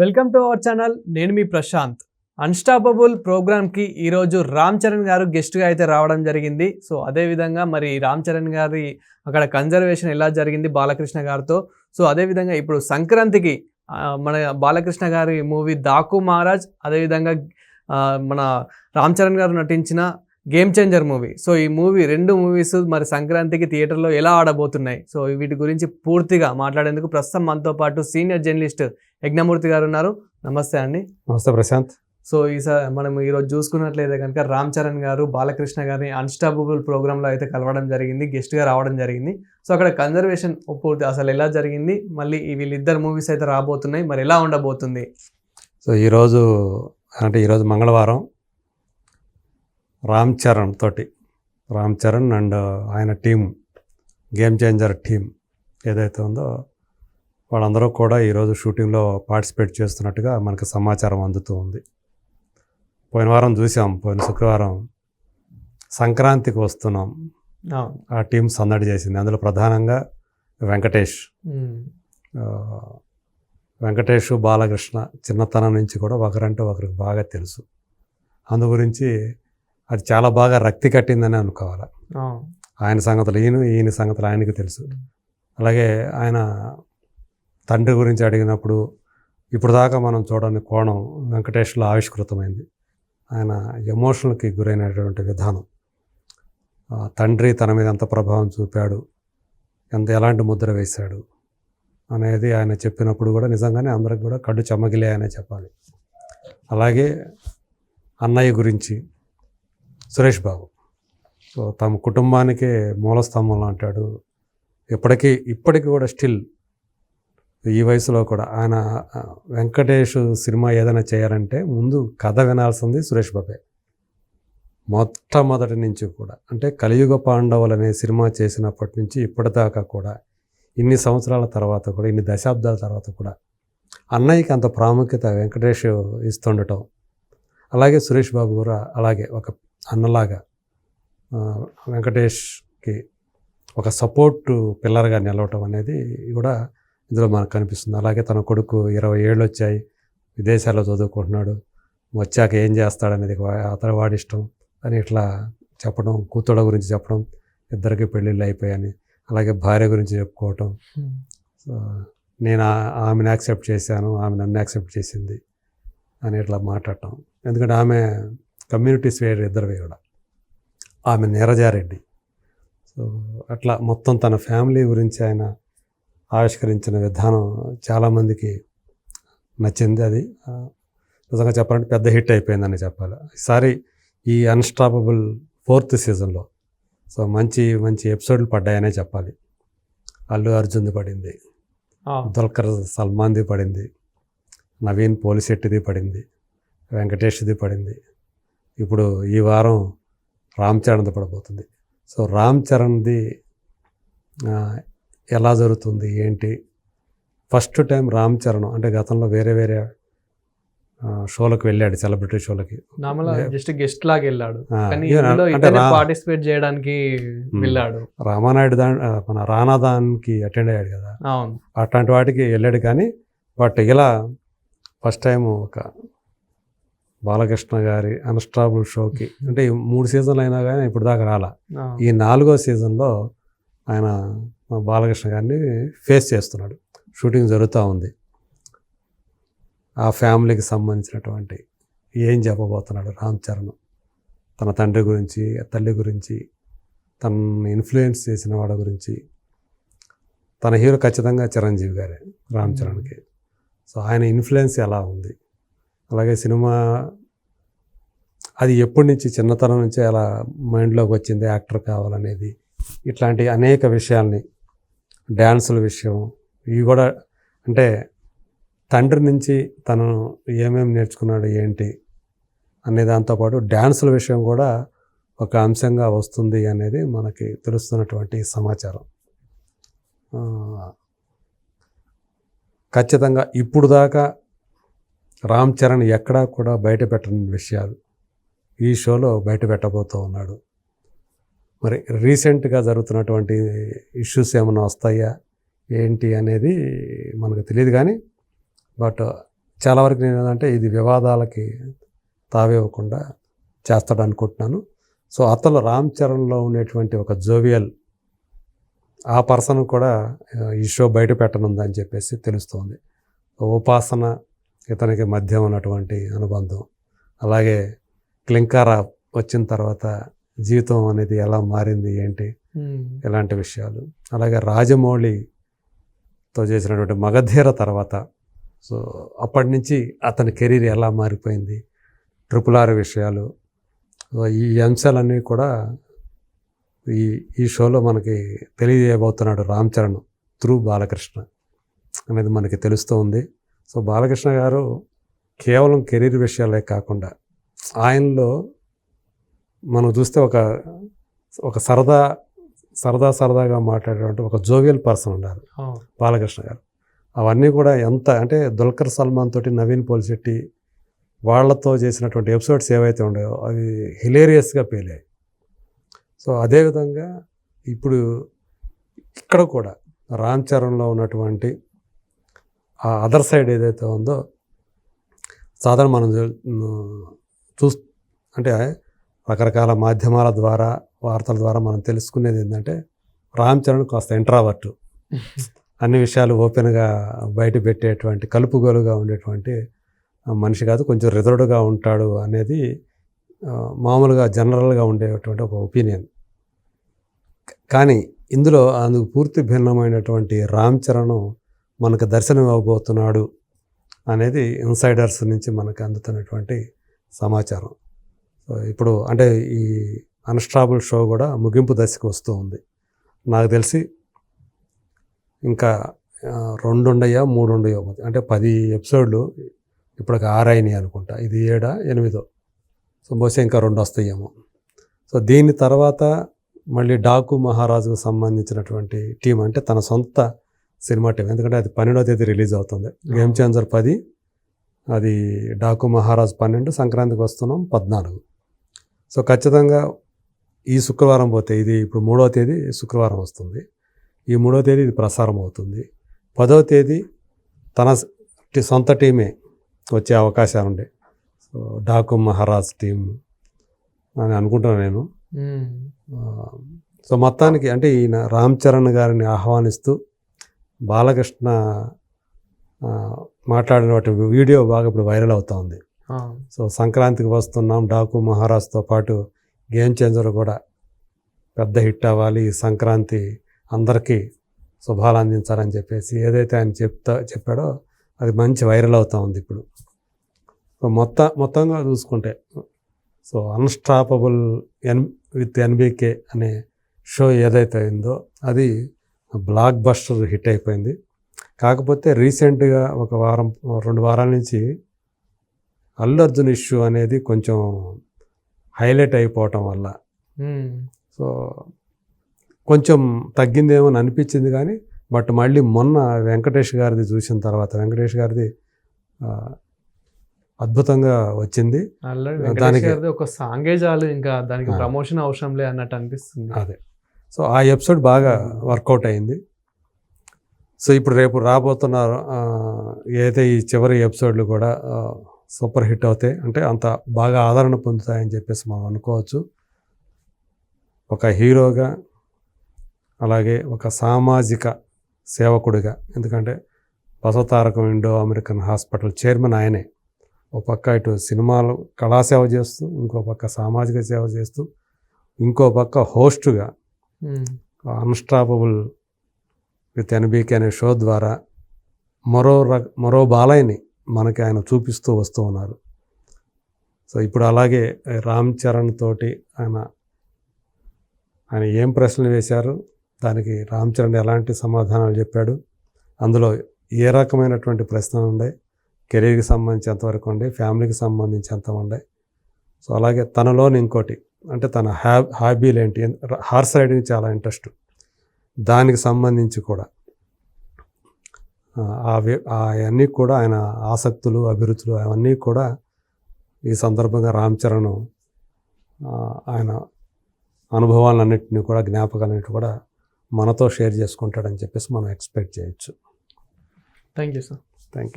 Welcome to our channel. నేను మీ Prashanth. Unstoppable ప్రోగ్రామ్కి ఈరోజు రామ్ చరణ్ గారు గెస్ట్గా అయితే రావడం జరిగింది. సో అదేవిధంగా మరి రామ్ చరణ్ గారి అక్కడ కన్జర్వేషన్ ఎలా జరిగింది బాలకృష్ణ గారితో. సో అదేవిధంగా ఇప్పుడు సంక్రాంతికి మన బాలకృష్ణ గారి మూవీ దాకు మహారాజ్ అదేవిధంగా మన రామ్ చరణ్ గారు నటించిన గేమ్ చేంజర్ మూవీ సో ఈ మూవీ రెండు మూవీస్ మరి సంక్రాంతికి థియేటర్లో ఎలా ఆడబోతున్నాయి. సో వీటి గురించి పూర్తిగా మాట్లాడేందుకు ప్రస్తుతం మనతో పాటు సీనియర్ జర్నలిస్ట్ యజ్ఞమూర్తి గారు ఉన్నారు. నమస్తే అండి. నమస్తే ప్రశాంత్. సో ఈసారి మనం ఈరోజు చూసుకున్నట్లయితే కనుక రామ్ చరణ్ గారు బాలకృష్ణ గారిని అన్స్టాపబుల్ ప్రోగ్రాంలో అయితే కలవడం జరిగింది గెస్ట్గా రావడం జరిగింది. సో అక్కడ కన్జర్వేషన్ పూర్తి అసలు ఎలా జరిగింది? మళ్ళీ వీళ్ళిద్దరు మూవీస్ అయితే రాబోతున్నాయి. మరి ఎలా ఉండబోతుంది? సో ఈరోజు అంటే ఈరోజు మంగళవారం రామ్ చరణ్ తోటి రామ్ చరణ్ అండ్ ఆయన టీం గేమ్ చేంజర్ టీం ఏదైతే ఉందో వాళ్ళందరూ కూడా ఈరోజు షూటింగ్లో పార్టిసిపేట్ చేస్తున్నట్టుగా మనకు సమాచారం అందుతూ ఉంది. పోయిన వారం చూసాం పోయిన శుక్రవారం సంక్రాంతికి వస్తున్నాం. ఆ టీం సందడి చేసింది. అందులో ప్రధానంగా వెంకటేష్. వెంకటేష్ బాలకృష్ణ చిన్నతనం నుంచి కూడా ఒకరంటే ఒకరికి బాగా తెలుసు. అందు గురించి అది చాలా బాగా రక్తి కట్టిందని అనుకోవాలి. ఆయన సంగతులు ఈయన ఈయన సంగతులు ఆయనకి తెలుసు. అలాగే ఆయన తండ్రి గురించి అడిగినప్పుడు ఇప్పుడు దాకా మనం చూడని కోణం వెంకటేష్లో ఆవిష్కృతమైంది. ఆయన ఎమోషనల్కి గురైనటువంటి విధానం. తండ్రి తన మీద ఎంత ప్రభావం చూపాడు ఎంత ఎలాంటి ముద్ర వేశాడు అనేది ఆయన చెప్పినప్పుడు కూడా నిజంగానే అందరికి కూడా కళ్ళు చెమ్మగిలాయనే చెప్పాలి. అలాగే అన్నయ్య గురించి సురేష్ బాబు. సో తమ కుటుంబానికే మూలస్తంభంలో అంటాడు ఇప్పటికీ ఇప్పటికీ కూడా స్టిల్ ఈ వయసులో కూడా ఆయన వెంకటేష్ సినిమా ఏదైనా చేయాలంటే ముందు కథ వినాల్సింది సురేష్ బాబే. మొట్టమొదటి నుంచి కూడా అంటే కలియుగ పాండవులు అనే సినిమా చేసినప్పటి నుంచి ఇప్పటిదాకా కూడా ఇన్ని సంవత్సరాల తర్వాత కూడా ఇన్ని దశాబ్దాల తర్వాత కూడా అన్నయ్యకి అంత ప్రాముఖ్యత వెంకటేష్ ఇస్తుండటం అలాగే సురేష్ బాబు కూడా అలాగే ఒక అన్నలాగా వెంకటేష్కి ఒక సపోర్ట్ పిల్లర్గా నిలవటం అనేది కూడా ఇందులో మనకు కనిపిస్తుంది. అలాగే తన కొడుకు ఇరవై ఏళ్ళు వచ్చాయి విదేశాల్లో చదువుకుంటున్నాడు. వచ్చాక ఏం చేస్తాడనేది అతని వాడిష్టం అని ఇట్లా చెప్పడం కూతుళ్ళ గురించి చెప్పడం ఇద్దరికి పెళ్ళిళ్ళు అయిపోయాయని అలాగే భార్య గురించి చెప్పుకోవటం. నేను ఆమెను యాక్సెప్ట్ చేశాను ఆమె నన్ను యాక్సెప్ట్ చేసింది అని ఇట్లా మాట్లాడటం. ఎందుకంటే ఆమె కమ్యూనిటీ స్వేర్ ఇద్దరివి కూడా. ఆమె నీరజారెడ్డి. సో అట్లా మొత్తం తన ఫ్యామిలీ గురించి ఆయన ఆవిష్కరించిన విధానం చాలామందికి నచ్చింది అది. నిజంగా చెప్పాలంటే పెద్ద హిట్ అయిపోయిందని చెప్పాలి. ఈసారి ఈ అన్స్టాపబుల్ ఫోర్త్ సీజన్లో సో మంచి మంచి ఎపిసోడ్లు పడ్డాయనే చెప్పాలి. అల్లు అర్జున్ది పడింది. దుల్కర్ సల్మాన్ది పడింది. నవీన్ పోలిశెట్టిది పడింది. వెంకటేష్ది పడింది. ఇప్పుడు ఈ వారం రామ్ చరణ్ది పడబోతుంది. సో రామ్ చరణ్ది ఎలా జరుగుతుంది ఏంటి? ఫస్ట్ టైం రామ్ చరణ్ అంటే గతంలో వేరే వేరే షోలకు వెళ్ళాడు సెలబ్రిటీ షోలకి. జస్ట్ గెస్ట్ లాగా వెళ్ళాడు. పార్టిసిపేట్ చేయడానికి వెళ్ళాడు. రామానాయుడు దా మన రానా దానికి అటెండ్ అయ్యాడు కదా. అవును. అట్లాంటి వాటికి వెళ్ళాడు కానీ బట్ ఇలా ఫస్ట్ టైం ఒక బాలకృష్ణ గారి అన్స్టాబుల్ షోకి అంటే ఈ మూడు సీజన్లు అయినా కానీ ఇప్పుడు దాకా రాలా. ఈ నాలుగో సీజన్లో ఆయన మా బాలకృష్ణ గారిని ఫేస్ చేస్తున్నాడు. షూటింగ్ జరుగుతూ ఉంది. ఆ ఫ్యామిలీకి సంబంధించినటువంటి ఏం చెప్పబోతున్నాడు రామ్ చరణ్? తన తండ్రి గురించి తల్లి గురించి తనని ఇన్ఫ్లుయెన్స్ చేసిన వాడి గురించి. తన హీరో ఖచ్చితంగా చిరంజీవి గారే రామ్ చరణ్కి. సో ఆయన ఇన్ఫ్లుయెన్స్ ఎలా ఉంది? అలాగే సినిమా అది ఎప్పటి నుంచి చిన్నతనం నుంచి అలా మైండ్లోకి వచ్చింది యాక్టర్ కావాలనేది ఇట్లాంటి అనేక విషయాల్ని డ్యాన్సుల విషయం ఇవి కూడా అంటే తండ్రి నుంచి తను ఏమేమి నేర్చుకున్నాడు ఏంటి అనే దాంతోపాటు డ్యాన్సుల విషయం కూడా ఒక అంశంగా వస్తుంది అనేది మనకి తెలుస్తున్నటువంటి సమాచారం. ఖచ్చితంగా ఇప్పుడు దాకా రామ్ చరణ్ ఎక్కడా కూడా బయట పెట్టని విషయాలు ఈ షోలో బయట పెట్టబోతూ ఉన్నాడు. మరి రీసెంట్గా జరుగుతున్నటువంటి ఇష్యూస్ ఏమైనా వస్తాయా? ఏంటి అనేది మనకు తెలియదు కానీ బట్ చాలా వరకు నేను ఏంటంటే ఇది వివాదాలకి తావివ్వకుండా చేస్తాడు అనుకుంటున్నాను. సో అతను రామ్ చరణ్లో ఉండేటువంటి ఒక జోవియల్ ఆ పర్సన్ కూడా ఈ షో బయట పెట్టనుందని చెప్పేసి తెలుస్తోంది. ఉపాసన ఇతనికి మధ్య ఉన్నటువంటి అనుబంధం. అలాగే క్లింకార వచ్చిన తర్వాత జీవితం అనేది ఎలా మారింది ఏంటి? ఇలాంటి విషయాలు. అలాగే రాజమౌళితో చేసినటువంటి మగధీర తర్వాత సో అప్పటి నుంచి అతని కెరీర్ ఎలా మారిపోయింది ట్రిపుల్ ఆర్ విషయాలు ఈ అంశాలన్నీ కూడా ఈ ఈ షోలో మనకి తెలియజేయబోతున్నాడు రామ్ చరణ్ త్రూ బాలకృష్ణ అనేది మనకి తెలుస్తూ ఉంది. సో బాలకృష్ణ గారు కేవలం కెరీర్ విషయాలే కాకుండా ఆయనలో మనం చూస్తే ఒక ఒక సరదా సరదా సరదాగా మాట్లాడేటువంటి ఒక జోవియల్ పర్సన్ ఉన్నారు బాలకృష్ణ గారు. అవన్నీ కూడా ఎంత అంటే దుల్కర్ సల్మాన్ తోటి నవీన్ పోలిశెట్టి వాళ్ళతో చేసినటువంటి ఎపిసోడ్స్ ఏవైతే ఉన్నాయో అవి హిలేరియస్గా పేలాయి. సో అదేవిధంగా ఇప్పుడు ఇక్కడ కూడా రామ్ చరణ్లో ఉన్నటువంటి ఆ అదర్ సైడ్ ఏదైతే ఉందో సాధారణ మనం చూ అంటే రకరకాల మాధ్యమాల ద్వారా వార్తల ద్వారా మనం తెలుసుకునేది ఏంటంటే రామ్ చరణ్ కాస్త ఇంట్రావర్ట్ అన్ని విషయాలు ఓపెన్గా బయట పెట్టేటువంటి కలుపుగోలుగా ఉండేటువంటి మనిషి కాదు కొంచెం రిజర్వ్డ్గా ఉంటాడు అనేది మామూలుగా జనరల్గా ఉండేటువంటి ఒక ఒపీనియన్ కానీ ఇందులో అందుకు పూర్తి భిన్నమైనటువంటి రామ్ చరణ్ మనకు దర్శనం ఇవ్వబోతున్నాడు అనేది ఇన్సైడర్స్ నుంచి మనకు అందుతున్నటువంటి సమాచారం. ఇప్పుడు అంటే ఈ అన్స్టాబుల్ షో కూడా ముగింపు దశకు వస్తూ ఉంది. నాకు తెలిసి ఇంకా రెండు ఉండయా మూడు ఉండయో అంటే పది ఎపిసోడ్లు ఇప్పటికి ఆరు అయినాయి అనుకుంటా. ఇది ఏడా ఎనిమిదో. సో బహుశా ఇంకా రెండు వస్తాయేమో సో దీని తర్వాత మళ్ళీ డాకు మహారాజుకు సంబంధించినటువంటి టీం అంటే తన సొంత సినిమా టీం ఎందుకంటే అది పన్నెండో తేదీ రిలీజ్ అవుతుంది. గేమ్ చేంజర్ పది అది డాకు మహారాజ్ పన్నెండు సంక్రాంతికి వస్తున్నాం పద్నాలుగు. సో ఖచ్చితంగా ఈ శుక్రవారం పోతే ఇది ఇప్పుడు మూడో తేదీ శుక్రవారం వస్తుంది. ఈ మూడో తేదీ ఇది ప్రసారం అవుతుంది. పదో తేదీ తన సొంత టీమే వచ్చే అవకాశాలు ఉండే. సో డాకు మహారాజ్ టీం అని అనుకుంటున్నాను నేను. సో మొత్తానికి అంటే ఈయన రామ్ చరణ్ గారిని ఆహ్వానిస్తూ బాలకృష్ణ ఆ, మాట్లాడినటువంటి వీడియో బాగా ఇప్పుడు వైరల్ అవుతా ఉంది. సో సంక్రాంతికి వస్తున్నాం డాకు మహారాజ్తో పాటు గేమ్ చేంజర్ కూడా పెద్ద హిట్ అవ్వాలి. ఈ సంక్రాంతి అందరికీ శుభాలు అందించాలని చెప్పేసి ఏదైతే ఆయన చెప్తా చెప్పాడో అది మంచి వైరల్ అవుతా ఉంది ఇప్పుడు. సో మొత్తం మొత్తంగా చూసుకుంటే so unstoppable N with NBK అనే షో ఏదైతే అయిందో అది బ్లాక్ బస్టర్ హిట్ అయిపోయింది. కాకపోతే రీసెంట్గా ఒక వారం రెండు వారాల నుంచి అల్లు అర్జున్ ఇష్యూ అనేది కొంచెం హైలైట్ అయిపోవటం వల్ల. సో కొంచెం తగ్గిందేమో అని అనిపించింది కానీ బట్ మళ్ళీ మొన్న వెంకటేష్ గారిది చూసిన తర్వాత వెంకటేష్ గారిది అద్భుతంగా వచ్చింది. దానికి- ఒక సాంగే చాలు ఇంకా దానికి. ప్రమోషన్ అవసరం లే అన్నట్టు అనిపిస్తుంది. అదే. సో ఆ ఎపిసోడ్ బాగా వర్కౌట్ అయింది. సో ఇప్పుడు రేపు రాబోతున్న ఏదైతే ఈ చివరి ఎపిసోడ్లు కూడా సూపర్ హిట్ అవుతాయి. అంటే అంత బాగా ఆదరణ పొందుతాయని చెప్పేసి మనం అనుకోవచ్చు. ఒక హీరోగా అలాగే ఒక సామాజిక సేవకుడిగా ఎందుకంటే Basavatarakam Indo American hospital chairman ఆయనే. ఒక పక్క ఇటు సినిమాలు కళాసేవ చేస్తూ ఇంకో పక్క సామాజిక సేవ చేస్తూ ఇంకో పక్క హోస్టుగా ఉమ్, అన్స్టాపబుల్ విత్ ఎన్బీకే అనే షో ద్వారా మరో రక మరో బాలయ్యని మనకి ఆయన చూపిస్తూ వస్తూ ఉన్నారు. సో ఇప్పుడు అలాగే రామ్ చరణ్ తోటి ఆయన ఆయన ఏం ప్రశ్నలు వేశారు? దానికి రామ్ చరణ్ ఎలాంటి సమాధానాలు చెప్పాడు? అందులో ఏ రకమైనటువంటి ప్రశ్నలు ఉండే? కెరీర్కి సంబంధించి ఎంతవరకు ఉండే? ఫ్యామిలీకి సంబంధించి ఎంత ఉండే? సో అలాగే తనలోని ఇంకోటి అంటే తన హ్యా హాబీలు ఏంటి? హార్స్ రైడింగ్ చాలా ఇంట్రెస్ట్. దానికి సంబంధించి కూడా. అవన్నీ కూడా ఆయన ఆసక్తులు అభిరుచులు అవన్నీ కూడా ఈ సందర్భంగా రామ్ చరణ్ ఆయన అనుభవాలన్నింటినీ కూడా జ్ఞాపకాలన్నింటినీ కూడా మనతో షేర్ చేసుకుంటాడని చెప్పేసి మనం ఎక్స్పెక్ట్ చేయొచ్చు. Thank you sir. Thank you